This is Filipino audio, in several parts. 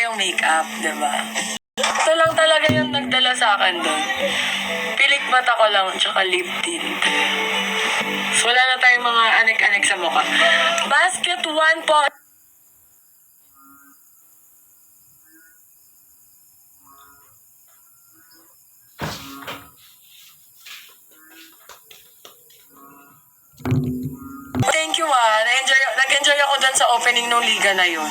tayong makeup, di ba? Ito lang talaga yung nagdala sa akin doon. Pilik mata ko lang, tsaka lip tint. So, wala na tayong mga anek-anek sa mukha. Basket 1 po. Thank you ah. Na-enjoy, nag-enjoy ako dun sa opening ng liga na yun.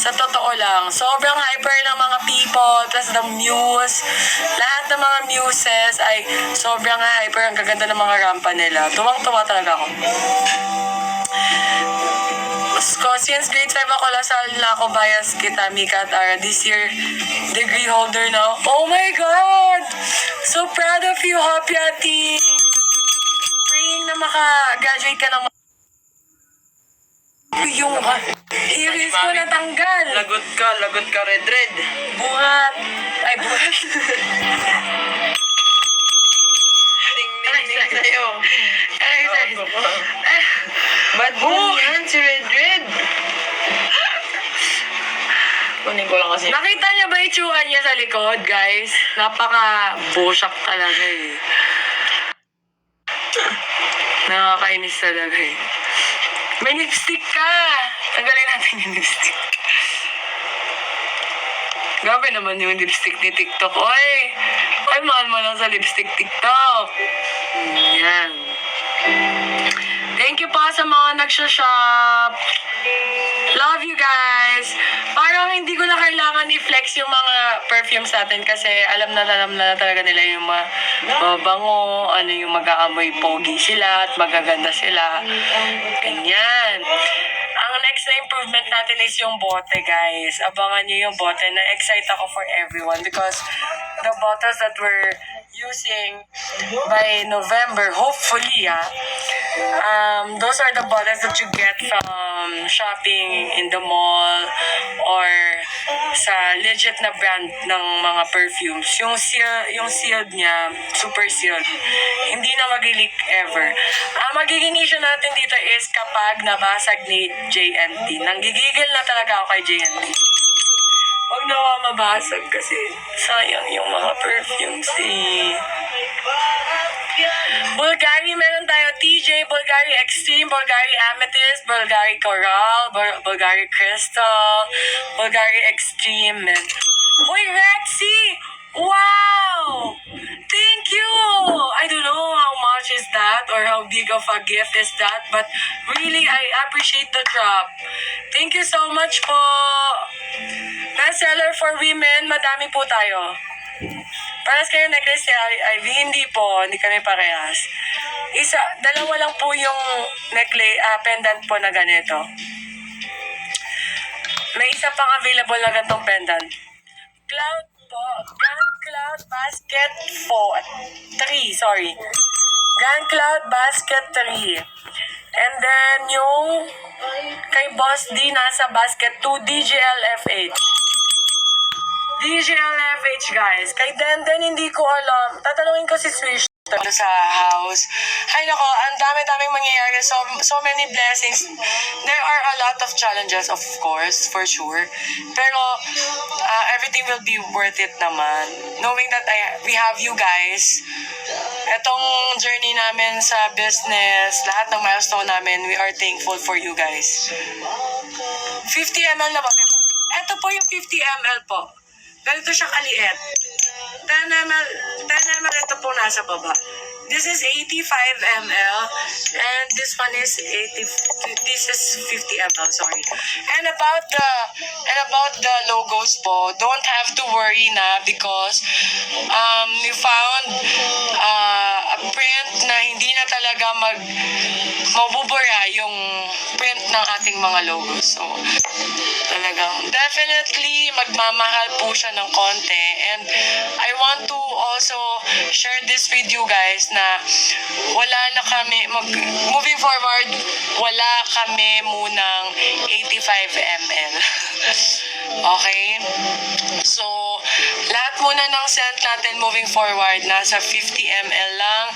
Sa totoo lang, sobrang hyper ng mga people, plus the muse, lahat ng mga muses ay sobrang hyper. Ang gaganda ng mga rampa nila. Tuwang-tuwa talaga ako. Ko, since grade 5 ako, Lasal na ako bias kita, Mika at Ara. This year, degree holder na. Oh my God! So proud of you, Happy Ati! Praying na maka-graduate ka ng yung iris ko natanggal. Lagot ka, lagot ka, red red. Buhat. Ay, buhat. Ting ting ting sa'yo. Ay. Bad boy yan, si red red. Kunin ko lang kasi. Nakita niya ba itsura niya sa likod, guys? Napaka-bushak talaga eh. Nakakainis talaga eh. May lipstick! Tanggalin natin yung lipstick. Grabe naman yung lipstick ni TikTok. Oy! Ay, mahal mo lang sa lipstick TikTok. Yan. Thank you pa sa mga nagsha-shop. Love you guys. Parang hindi ko na kailangan i-flex yung mga perfumes natin kasi alam na alam na talaga nila yung mga mabango, ano yung mag-aamoy pogi sila at magaganda sila. Ganyan. Improvement natin is yung bote, guys. Abangan nyo yung bote. Na-excite ako for everyone because the bottles that we're using by November, hopefully, ah, um, those are the bottles that you get from shopping in the mall or sa legit na brand ng mga perfumes. Yung seal, yung sealed niya, super sealed. Hindi na mag-leak ever. Ang magiging issue natin dito is kapag nabasag ni JNT. Nanggigigil na talaga ako kay JNT. Huwag na ako mabasag kasi sayang yung mga perfumes eh. Bulgari, meron tayo Bulgari Extreme, Bulgari Amethyst, Bulgari Coral, Bul- Bulgari Crystal, Bulgari Extreme. Uy, Rexy! Wow! Thank you! I don't know how much is that or how big of a gift is that, but really, I appreciate the drop. Thank you so much po! Bestseller for women, madami po tayo. Parehas kayo necklace ni Ivy, hindi po, hindi kami parehas. Isa, dalawa lang po yung necklace, ah, pendant po na ganito. May isa pang available na ganitong pendant. Cloud po, Grand Cloud Basket po, 3, sorry. Grand Cloud Basket 3. And then yung kay Boss D nasa basket 2 DGLFH. DGLFH guys. Kay Denden hindi ko alam. Tatanungin ko si Swish sa house. Ay nako, ang dami-daming mangyayari. So, so many blessings. There are a lot of challenges, of course, for sure. Pero, uh, everything will be worth it naman. Knowing that I, we have you guys. Etong journey namin sa business, lahat ng milestone namin, we are thankful for you guys. 50 ml na ba? Ito po yung 50 ml po. Ganito siya kaliit. 10 ml, 10 ml ito po nasa baba. This is 85 ml and this one is 80 this is 50 ml sorry. And about the and about the logos po, don't have to worry na because um we found uh, a print na hindi na talaga mag mabubura yung print ng ating mga logos. So, talagang definitely magmamahal po siya ng konti. And I want to also share this with you guys na wala na kami mag, moving forward wala kami munang 85 ml okay? So Lahat muna ng scent natin moving forward, nasa 50 ml lang.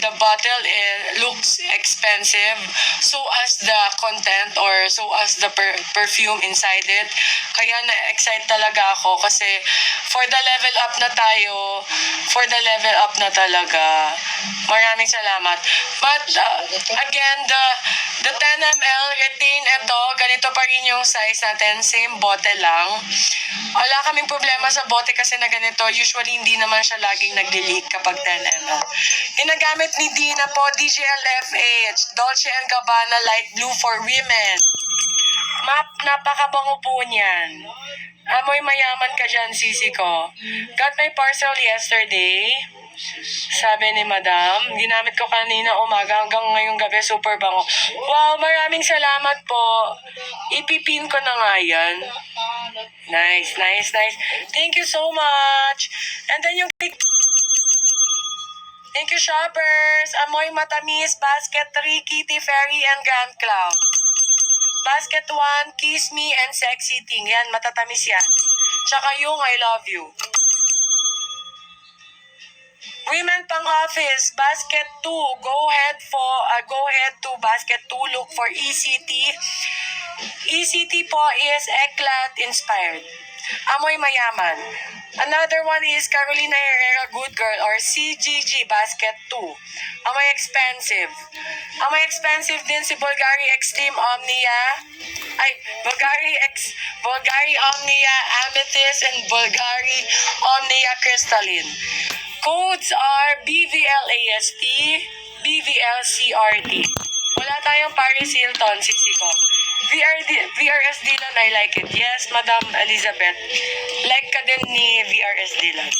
The bottle eh, looks expensive. So as the content or so as the per- perfume inside it. Kaya na-excite talaga ako kasi for the level up na tayo, for the level up na talaga. Maraming salamat. But uh, again, the the 10 ml retain ito, ganito pa rin yung size natin, same bote lang. Wala kaming problema sa bote kasi na ganito. Usually, hindi naman siya laging nagli-leak kapag 10 ml. Ginagamit ni Dina po, DJLFH, Dolce Gabbana Light Blue for Women. Map, napakabango po niyan. Amoy mayaman ka dyan, sisi ko. Got my parcel yesterday. Sabi ni Madam, ginamit ko kanina umaga hanggang ngayong gabi, super bango. Wow, maraming salamat po. Ipipin ko na nga yan. Nice, nice, nice. Thank you so much. And then yung Thank you, shoppers. Amoy Matamis, Basket 3, Kitty Fairy, and Grand Cloud. Basket 1, Kiss Me, and Sexy Thing. Yan, matatamis yan. Tsaka yung I Love You. Women pang office, basket 2, go ahead for, uh, go ahead to basket 2, look for ECT. ECT po is Eclat inspired. Amoy mayaman. Another one is Carolina Herrera Good Girl or CGG Basket 2. Amoy expensive. Amoy expensive din si Bulgari Extreme Omnia. Ay, Bulgari Ex Bulgari Omnia Amethyst and Bulgari Omnia Crystalline. Codes are BVLAST, BVLCRT. Wala tayong Paris Hilton, sisi ko. VRD, VRS I like it. Yes, Madam Elizabeth. Like ka din ni VRS Dylan.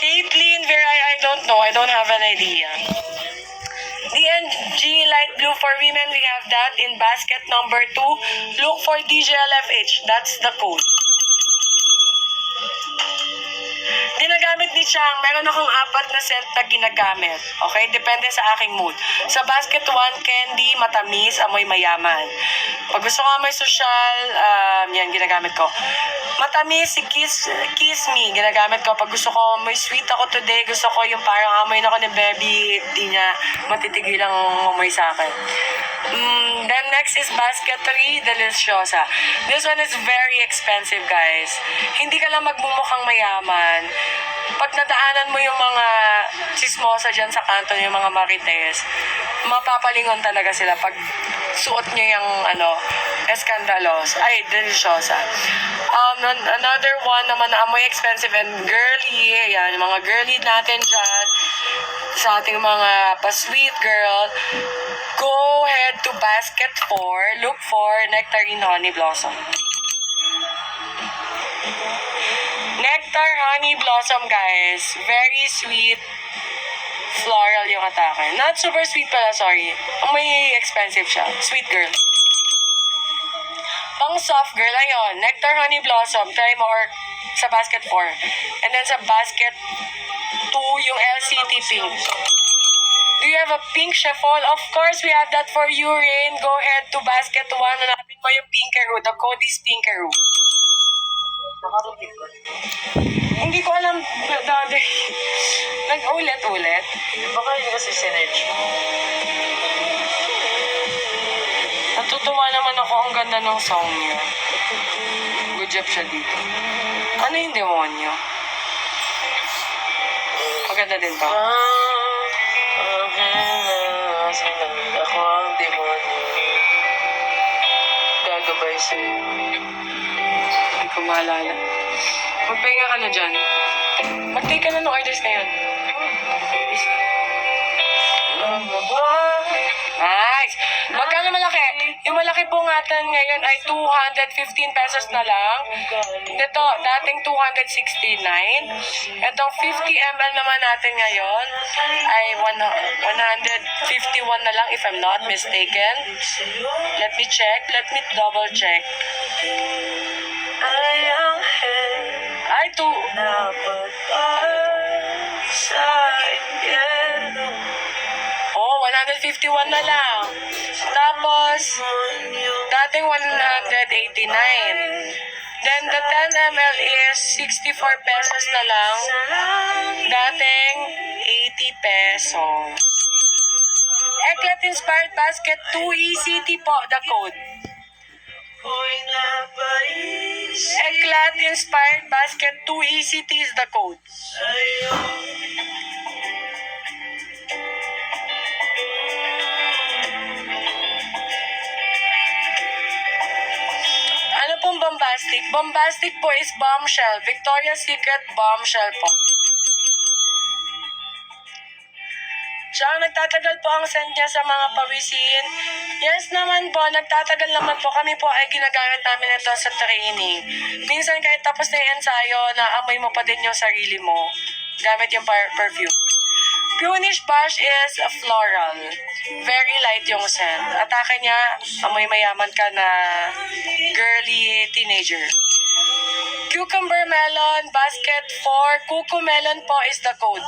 Caitlyn, Vera, I, I don't know. I don't have an idea. DNG Light Blue for Women, we have that in basket number 2. Look for DJLFH. That's the code. Ginagamit ni Chang, meron akong apat na set na ginagamit. Okay? Depende sa aking mood. Sa basket 1, candy, matamis, amoy mayaman. Pag gusto ko amoy social, um, yan, ginagamit ko. Matamis, si Kiss, Kiss Me, ginagamit ko. Pag gusto ko amoy sweet ako today, gusto ko yung parang amoy na ko ni Baby, di niya matitigilang amoy sa akin. Mm, then next is basket 3, deliciosa. This one is very expensive, guys. Hindi ka lang magmumukhang mayaman. Pag nadaanan mo yung mga chismosa dyan sa kanto, yung mga marites, mapapalingon talaga sila pag suot nyo yung ano, escandalos. Ay, deliciosa. Um, an- another one naman na amoy expensive and girly. Yung mga girly natin dyan sa ating mga pa-sweet girl. Go ahead to basket 4. Look for Nectarine Honey Blossom. Nectar Honey Blossom, guys. Very sweet. Floral yung atake. Not super sweet pala, sorry. May expensive siya. Sweet girl. Pang soft girl, ayun. Nectar Honey Blossom. Try mo or sa basket 4. And then sa basket 2, yung LCT pink. Do you have a pink chiffon? Of course, we have that for you, Rain. Go ahead to basket 1. Hanapin mo yung pinkaroo. The code is pinkaroo. Hindi ko alam dati. Nag-ulit-ulit. Baka hindi kasi sinerge. Natutuwa naman ako. Ang ganda ng song niya. Good job siya dito. Ano yung demonyo? Maganda din to. Na. Ako ang demonyo. Gagabay sa'yo. Hindi ko maalala. Magpahinga ka na dyan. Mag-take ka na ng orders ngayon. Nice! Magkano malaki? Yung malaki po natin ngayon ay 215 pesos na lang. Ito, dating 269. Itong 50 ml naman natin ngayon ay 151 na lang if I'm not mistaken. Let me check. Let me double check. Ay, two. Oh, 151 na lang. Tapos, dating 189. Then the 10 ml is 64 pesos na lang. Dating 80 pesos. Eclat Inspired Basket 2 ECT po, the code. Eclat Inspired Basket 2 ECT is the code. Bombastic? Bombastic po is bombshell. Victoria's Secret bombshell po. Ang nagtatagal po ang scent niya sa mga pawisin. Yes naman po, nagtatagal naman po. Kami po ay ginagamit namin ito sa training. Minsan kahit tapos na yung ensayo, naamoy mo pa din yung sarili mo. Gamit yung perfume. Punish Bash is a floral. Very light yung scent. Atake niya, amoy mayaman ka na girly teenager. Cucumber Melon Basket for Cuckoo Melon po is the code.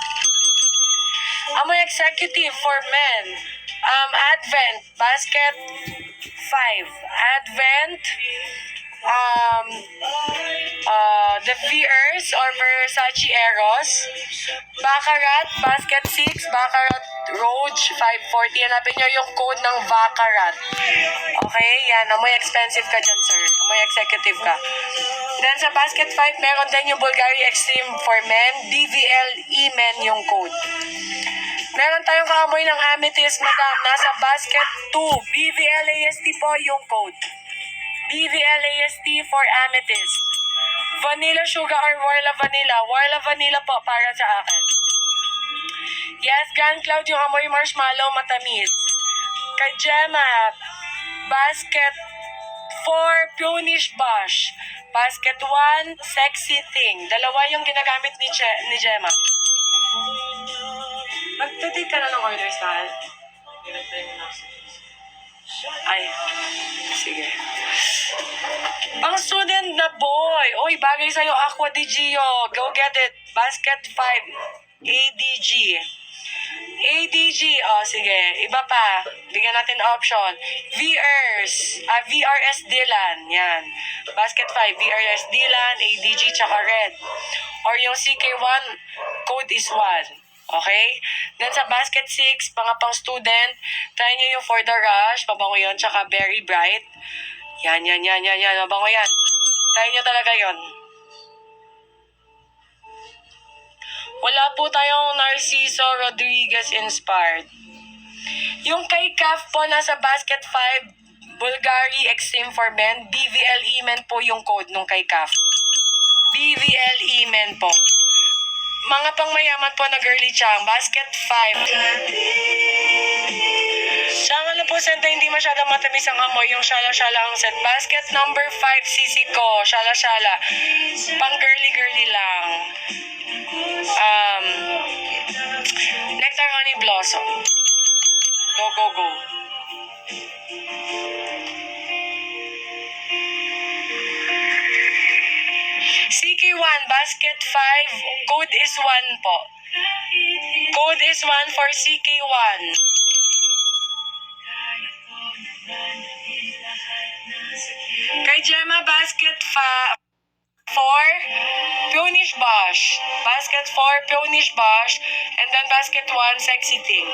Amoy Executive for Men. Um, Advent Basket 5. Advent um, uh, The Fears or Versace Eros. Baccarat Basket 6. Baccarat Roach 540. Hanapin nyo yung code ng Baccarat. Okay? Yan. Amoy expensive ka dyan, sir. Amoy executive ka. Then sa Basket 5, meron din yung Bulgari Extreme for Men. BVL E-Men yung code. Meron tayong kaamoy ng amethyst, madam. Nasa basket 2. BVLAST po yung code. BVLAST for amethyst. Vanilla sugar or Warla vanilla. Warla vanilla po para sa akin. Yes, Grand Cloud yung amoy marshmallow matamis. Kay Gemma, basket 4 Punish Bush. Basket 1, Sexy Thing. Dalawa yung ginagamit ni, che- ni Gemma. Magtitake ka na ng orders, mahal? Ay, sige. Pang student na boy. Uy, bagay sa'yo, Aqua di Gio. Go get it. Basket 5. ADG. ADG. Oh, sige. Iba pa. Bigyan natin option. VRs. Ah, VRS Dylan. Yan. Basket 5. VRS Dylan, ADG, tsaka red. Or yung CK1, code is 1. Okay? Then sa basket 6, mga pang student, try nyo yung For the Rush, mabango yun, tsaka Very Bright. Yan, yan, yan, yan, yan, mabango yan. Try nyo talaga yon. Wala po tayong Narciso Rodriguez inspired. Yung kay Caf po nasa basket 5, Bulgari Extreme for Men, BVLE men po yung code nung kay Caf. BVLE men po. Mga pangmayaman po na girly chang, basket 5. Siyang ano po senta hindi masyadong matamis ang amoy, yung shala-shala ang set. Basket number 5, sisi ko, shala-shala. Pang girly-girly lang. Um, Nectar Honey Blossom. Go, go, go. CK1, basket 5, code is 1 po. Code is 1 for CK1. Gemma, basket fa 4, Punish Bosch. Basket 4, Punish Bosch. And then basket 1, Sexy Thing.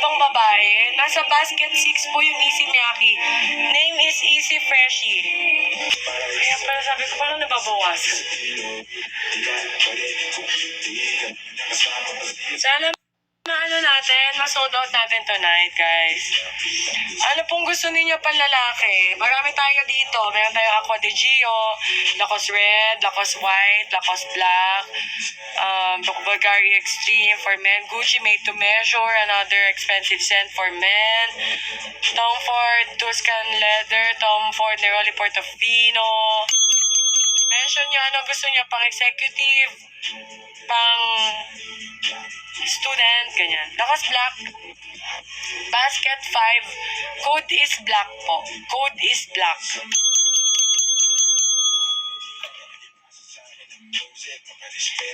Pang babae? Nasa basket 6 po yung Easy Miyaki. Name is Easy Freshie. Kaya pala sabi ko, parang nababawasan. Sana na natin, ma-sold out natin tonight, guys. Ano pong gusto ninyo panlalaki? Marami tayo dito. Meron tayong Aqua de Gio, Lacoste Red, Lacoste White, Lacoste Black, um, Bulgari Extreme for men, Gucci Made to Measure, another expensive scent for men, Tom Ford Tuscan Leather, Tom Ford Neroli Portofino, Mention niya ano gusto niya, pang executive, pang student, ganyan. Lakas black. Basket 5. Code is black po. Code is black.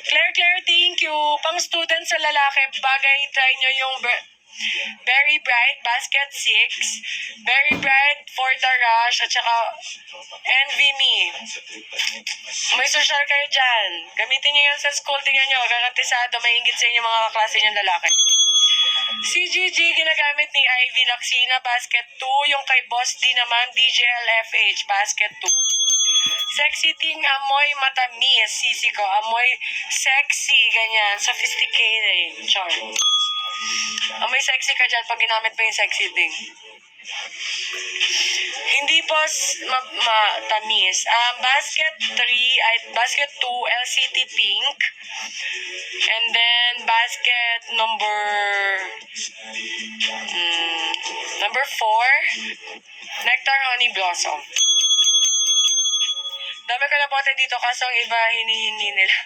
Claire, Claire, thank you. Pang student sa lalaki, bagay try nyo yung Very Bright, Basket 6, Very Bright, For the Rush, at saka Envy Me. May social kayo dyan. Gamitin nyo yan sa school. Tingnan nyo, garantisado, may ingit sa inyo mga kaklase nyo lalaki. Si Gigi, ginagamit ni Ivy Laxina, Basket 2. Yung kay Boss D naman, DJLFH, Basket 2. Sexy ting amoy matamis, sisi ko. Amoy sexy, ganyan. Sophisticated. Char. Amoy sexy ka dyan pag ginamit mo yung sexy thing. Hindi po ma- matamis. Um, basket 3, ay, basket 2, LCT pink. And then, basket number, mm, number 4, Nectar Honey Blossom. Dami ko na bote dito kaso ang iba hinihingi nila.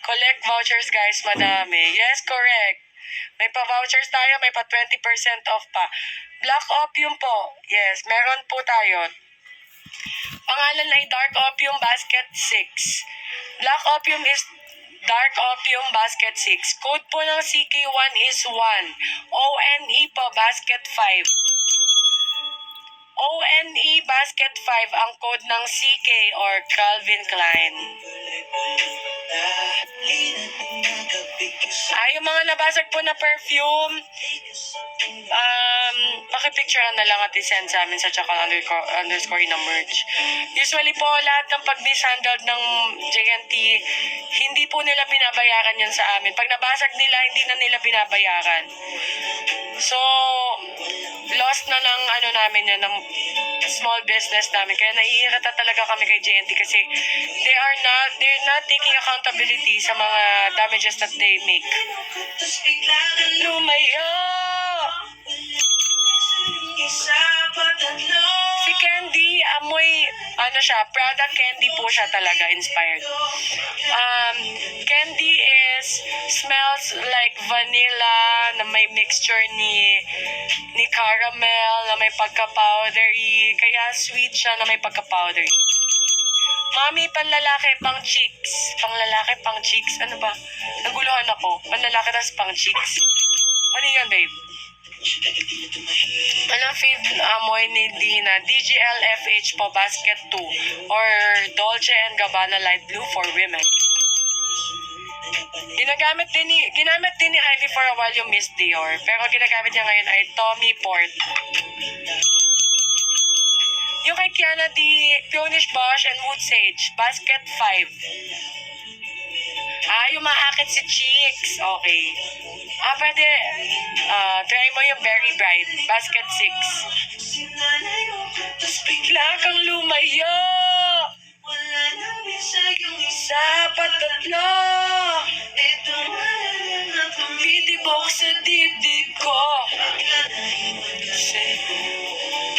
Collect vouchers guys, madami. Yes, correct. May pa-vouchers tayo, may pa 20% off pa. Black Opium po. Yes, meron po tayo. Pangalan ay Dark Opium Basket 6. Black Opium is Dark Opium Basket 6. Code po ng CK1 is 1. ONE po Basket 5. ONE Basket 5 ang code ng CK or Calvin Klein. Ah, yung mga nabasag po na perfume, um, pakipicturean na lang at isend sa amin sa tsaka underscore, underscore na merch. Usually po, lahat ng pag-mishandled ng JNT, hindi po nila binabayaran yun sa amin. Pag nabasag nila, hindi na nila binabayaran. So, lost na ng ano namin yun, ng small business namin. Kaya naiirata talaga kami kay JNT kasi they are not, they're not taking accountability sa mga damages that they make. Lumayo! Si Candy, amoy, ano siya, Prada Candy po siya talaga, inspired. Um, candy is, smells like vanilla na may mixture ni ni caramel na may pagka-powdery. Kaya sweet siya na may pagka-powdery. Mami, panlalaki, pang cheeks. Panglalaki, pang cheeks. Ano ba? Naguluhan ako. Panlalaki, tas pang cheeks. Ano yan, babe? Anong fave amoy ni Dina? DGLFH po, Basket 2. Or Dolce and Gabbana Light Blue for women. Ginagamit din ni ginamit din ni Ivy for a while yung Miss Dior. Pero ginagamit niya ngayon ay Tommy Port. Yung kay Kiana D, Peonish Bosch and Wood Sage, Basket 5. Ah, yung maakit si Cheeks. Okay. Ah, pwede. Ah, try mo yung Very Bright, Basket 6. Tapos bigla kang lumayo. Isa pa tatlo. Bitibok sa dibdib ko.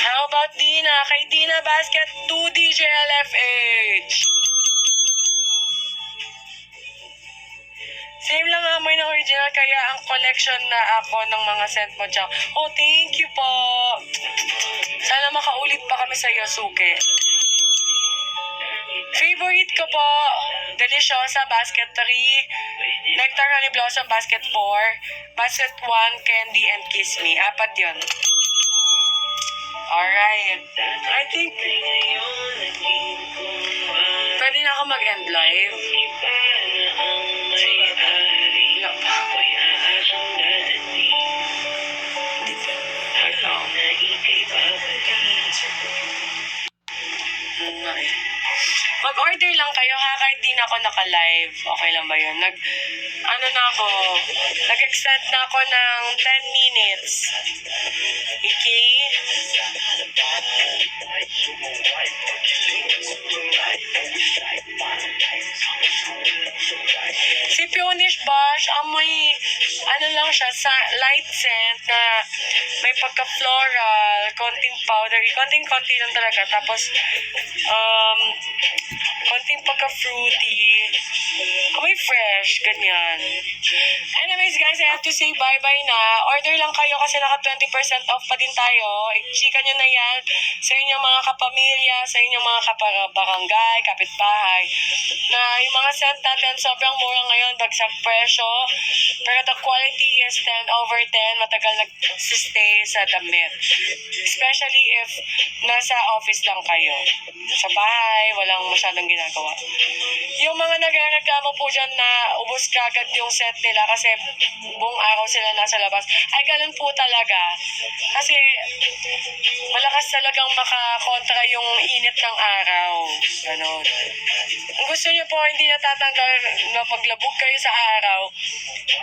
How about Dina? Kay Dina Basket 2 DJLFH. Same lang amoy ng original kaya ang collection na ako ng mga scent mo dyan. Oh, thank you po. Sana makaulit pa kami sa Yosuke. Favorite ko po, Deliciosa Basket 3, Nectar Honey Blossom Basket 4, Basket 1, Candy, and Kiss Me. Apat yun. Alright. I think pwede na ako mag-end live. Mag-order lang kayo ha, kahit di na ako naka-live. Okay lang ba yun? Nag, ano na ako, nag-extend na ako ng 10 minutes. Okay? Amoy, ano lang siya, sa light scent na may pagka-floral, konting powdery, konting-konti lang talaga. Tapos, um, konting pagka-fruity. Amoy fresh, ganyan. Anyways guys, I have to say bye-bye na. Order lang kayo kasi naka 20% off pa din tayo. Chika nyo na yan sa inyong mga kapamilya, sa inyong mga kabarangay, kapitbahay. Na yung mga scent natin sobrang mura ngayon, bagsak presyo. Pero the quality is 10 over 10. Matagal nag-stay sa damit. Especially if nasa office lang kayo. Sa bahay, walang masyadong ginagawa. Yung mga nagreklamo po dyan na ubos kagad yung set nila kasi buong araw sila nasa labas. Ay, ganun po talaga. Kasi malakas talagang makakontra yung init ng araw. Ganon. Kung gusto niyo po hindi natatanggal na maglabog kayo sa araw,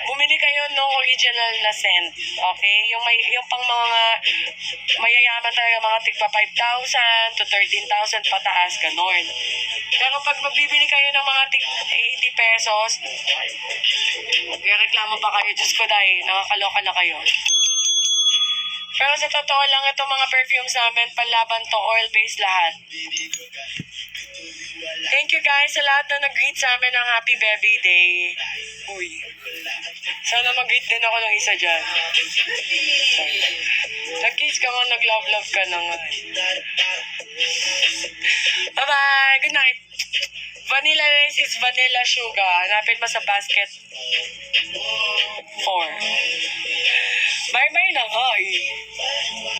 bumili kayo ng original na scent. Okay? Yung may yung pang mga mayayaman talaga mga tigpa 5,000 to 13,000 pataas ganon. Pero pag magbibili kayo ng mga tig 80 pesos, reklamo pa kayo. Diyos ko dahil, nakakaloka na kayo. Pero sa totoo lang, itong mga perfumes namin, panlaban to, oil-based lahat. Thank you guys sa lahat na nag-greet sa amin ng Happy Baby Day. Uy. Sana mag-greet din ako ng isa dyan. Sorry. Nag-kiss ka nga, nag-love-love ka na nga. Bye-bye! Good night! Vanilla rice is vanilla sugar. Hanapin mo sa basket 4. Bye-bye na eh.